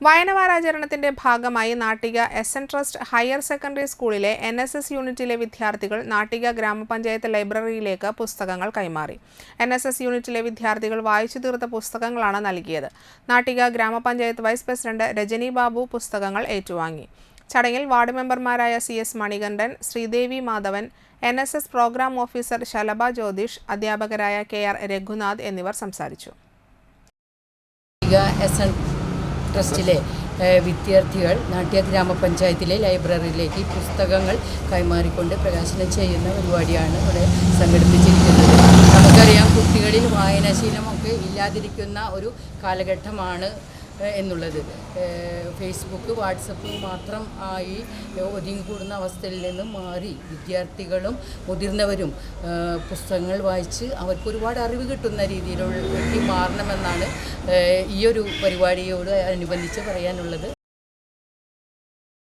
വായനവാരാചരണത്തിന്റെ ഭാഗമായി Nattika S N trust higher secondary സ്കൂളിലെ N S S യൂണിറ്റിലെ വിദ്യാർത്ഥികൾ നാട്ടിക ഗ്രാമപഞ്ചായത്ത് ലൈബ്രറിയിലേക്ക് പുസ്തകങ്ങൾ കൈമാറി. എൻ എസ് എസ് യൂണിറ്റിലെ വിദ്യാർത്ഥികൾ വായിച്ചു തീർത്ത പുസ്തകങ്ങളാണ് നൽകിയത്. നാട്ടിക ഗ്രാമപഞ്ചായത്ത് വൈസ് പ്രസിഡന്റ് രജനി ബാബു പുസ്തകങ്ങൾ ഏറ്റുവാങ്ങി. ചടങ്ങിൽ വാർഡ് മെമ്പർമാരായ C S Manikandan Sreedevi Madhavan N S S programme officer Shalabha Jyothish അധ്യാപകരായ കെ ആർ രഘുനാഥ് എന്നിവർ സംസാരിച്ചു. ട്രസ്റ്റിലെ വിദ്യാർത്ഥികൾ നാട്യ ഗ്രാമപഞ്ചായത്തിലെ ലൈബ്രറിയിലേക്ക് പുസ്തകങ്ങൾ കൈമാറിക്കൊണ്ട് പ്രകാശനം ചെയ്യുന്ന പരിപാടിയാണ് ഇവിടെ സംഘടിപ്പിച്ചിരിക്കുന്നത്. നമുക്കറിയാം കുട്ടികളിൽ വായനാശീലമൊക്കെ ഇല്ലാതിരിക്കുന്ന ഒരു കാലഘട്ടമാണ് എന്നുള്ളത്. ഫേസ്ബുക്ക് വാട്സപ്പ് മാത്രം ആയി ഒതുങ്ങിക്കൂടുന്ന അവസ്ഥയിൽ നിന്ന് മാറി വിദ്യാർത്ഥികളും മുതിർന്നവരും പുസ്തകങ്ങൾ വായിച്ച് അവർക്ക് ഒരുപാട് അറിവ് കിട്ടുന്ന രീതിയിലുള്ള മാറണമെന്നാണ് ഈ ഒരു പരിപാടിയോട് അനുബന്ധിച്ച് പറയാനുള്ളത്.